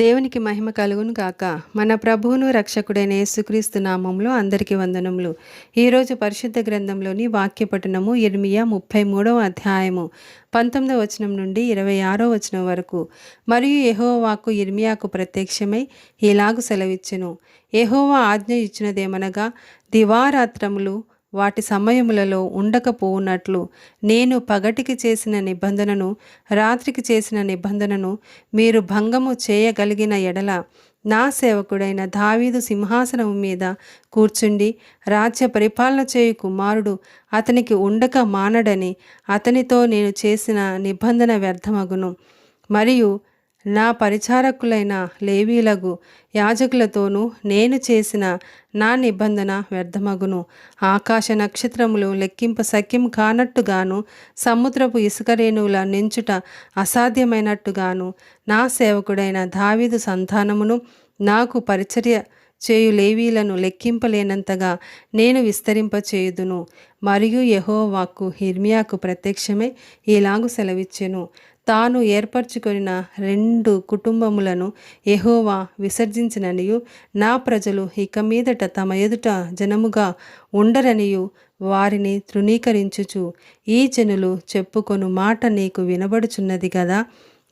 దేవునికి మహిమ కలుగును గాక. మన ప్రభువును రక్షకుడైన యేసుక్రీస్తు నామంలో అందరికీ వందనములు. ఈరోజు పరిశుద్ధ గ్రంథంలోని వాక్యపఠనము ఇర్మియా ముప్పై మూడవ అధ్యాయము పంతొమ్మిదవ వచనం నుండి ఇరవై ఆరో వచనం వరకు. మరియు యహోవాకు ఇర్మియాకు ప్రత్యక్షమై ఇలాగు సెలవిచ్చును. యహోవా ఆజ్ఞ ఇచ్చినదేమనగా దివారాత్రములు వాటి సమయములలో ఉండకపోవునట్లు నేను పగటికి చేసిన నిబంధనను రాత్రికి చేసిన నిబంధనను మీరు భంగము చేయగలిగిన ఎడల నా సేవకుడైన దావీదు సింహాసనము మీద కూర్చుండి రాజ్య పరిపాలన చేయు కుమారుడు అతనికి ఉండక మానడని అతనితో నేను చేసిన నిబంధన వ్యర్థమగును. మరియు నా పరిచారకులైన లేవీలకు యాజకులతోనూ నేను చేసిన నా నిబంధన వ్యర్థమగును. ఆకాశ నక్షత్రములు లెక్కింప సఖ్యం కానట్టుగాను సముద్రపు ఇసుక రేణువుల నించుట అసాధ్యమైనట్టుగాను నా సేవకుడైన దావీదు సంతానమును నాకు పరిచర్య చేయు లేవీలను లెక్కింపలేనంతగా నేను విస్తరింపచేయుదును. మరియు యహోవాకు హిర్మియాకు ప్రత్యక్షమై ఇలాగు సెలవిచ్చెను. తాను ఏర్పరచుకొనిన రెండు కుటుంబములను ఎహోవా విసర్జించిననియు నా ప్రజలు ఇక మీదట తమ ఎదుట జనముగా ఉండరనియు వారిని తృణీకరించుచు ఈ జనులు చెప్పుకొను మాట నీకు వినబడుచున్నది కదా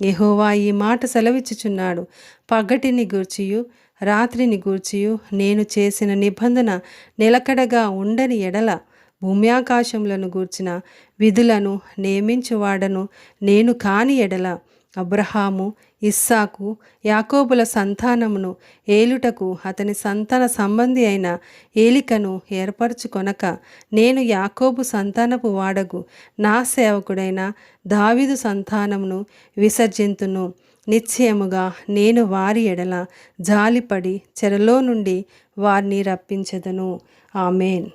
ఎహోవా ఈ మాట సెలవిచ్చుచున్నాడు. పగటిని గూర్చియు రాత్రిని గూర్చియు నేను చేసిన నిబంధన నిలకడగా ఉండని ఎడల భూమ్యాకాశములను గూర్చిన విధులను నియమించువాడను నేను కాని ఎడల. అబ్రహాము ఇస్సాకు యాకోబుల సంతానమును ఏలుటకు అతని సంతాన సంబంధి అయిన ఏలికను ఏర్పరచుకొనక నేను యాకోబు సంతానపు వాడగు. నా సేవకుడైన దావిదు సంతానమును విసర్జింతును. నిశ్చయముగా నేను వారి ఎడల జాలిపడి చెరలో నుండి వారిని రప్పించదను. ఆమెన్.